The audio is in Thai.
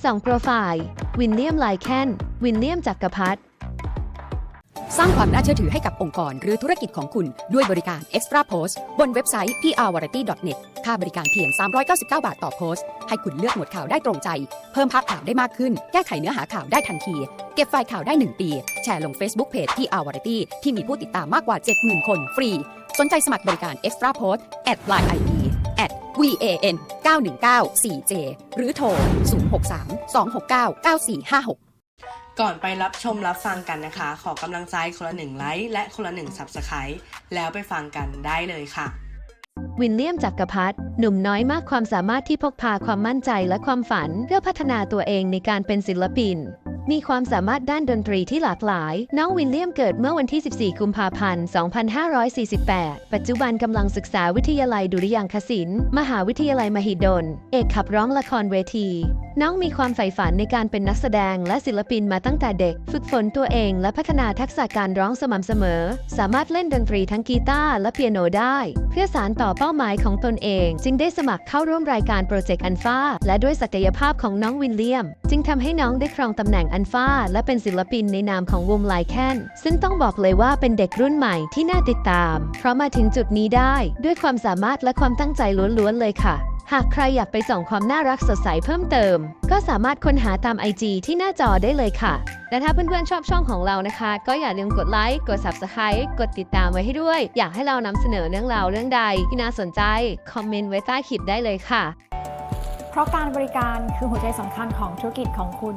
2 โปรไฟล์วินเลียมไลแคนวินเลียมจักรพัฒสร้างความน่าเชื่อถือให้กับองค์กรหรือธุรกิจของคุณด้วยบริการ Extra Post บนเว็บไซต์ prvariety.net ค่าบริการเพียง 399 บาทต่อโพสต์ ให้คุณเลือกหมวดข่าวได้ตรงใจ เพิ่มภาพข่าวได้มากขึ้น แก้ไขเนื้อหาข่าวได้ทันที เก็บไฟล์ข่าวได้ 1 ปี แชร์ลง Facebook Page prvariety ที่มีผู้ติดตามมากกว่า 70,000 คนฟรี สนใจสมัครบริการ Extra Post line ID van 919 4j หรือโทร 063 269 9456ก่อนไปรับชมรับฟังกันนะคะ ขอกำลังใจคนละหนึ่งไลค์และคนละหนึ่ง Subscribe แล้วไปฟังกันได้เลยค่ะ วินเลียมจักรพัฒหนุ่มน้อยมากความสามารถที่พกพาความมั่นใจและความฝัน เพื่อพัฒนาตัวเองในการเป็นศิลปิน มีความสามารถด้านดนตรีที่หลากหลาย น้องวินเลียมเกิดเมื่อวันที่ 14 กุมภาพันธ์ 2548 ปัจจุบันกำลังศึกษาวิทยาลัยดุริยางคศิลป์ มหาวิทยาลัยมหิดล เอกขับร้องละครเวที น้องมีความใฝ่ฝันในการเป็นนักแสดงและศิลปินมาตั้งแต่เด็ก ฝึกฝนตัวเองและพัฒนาทักษะการร้องสม่ำเสมอ สามารถเล่นดนตรีทั้งกีตาร์และเปียโนได้ เพื่อสารต่อเป้าหมายของตนเอง จึงได้สมัครเข้าร่วมรายการโปรเจกต์อันฟาและด้วยศักยภาพของน้องวินเลียม จึงทำให้น้องได้ครองตำแหน่งอันฟาและเป็นศิลปินในนามของวงไลแคนซึ่งต้องบอกเลยว่าเป็นเด็กรุ่นใหม่ที่น่าติดตาม เพราะมาถึงจุดนี้ได้ด้วยความสามารถและความตั้งใจล้วนๆเลยค่ะหากใครอยากไปส่องความน่ารักสดใสเพิ่มเติม ก็สามารถค้นหาตาม IG ที่หน้าจอได้เลยค่ะ และถ้าเพื่อนๆชอบช่องของเรานะคะ ก็อย่าลืมกดไลค์ กด Subscribe กดติดตามไว้ให้ด้วย อยากให้เรานำเสนอเรื่องราวเรื่องใดที่น่าสนใจ คอมเมนต์ไว้ใต้คลิปได้เลยค่ะ เพราะการบริการคือหัวใจสำคัญของธุรกิจของคุณ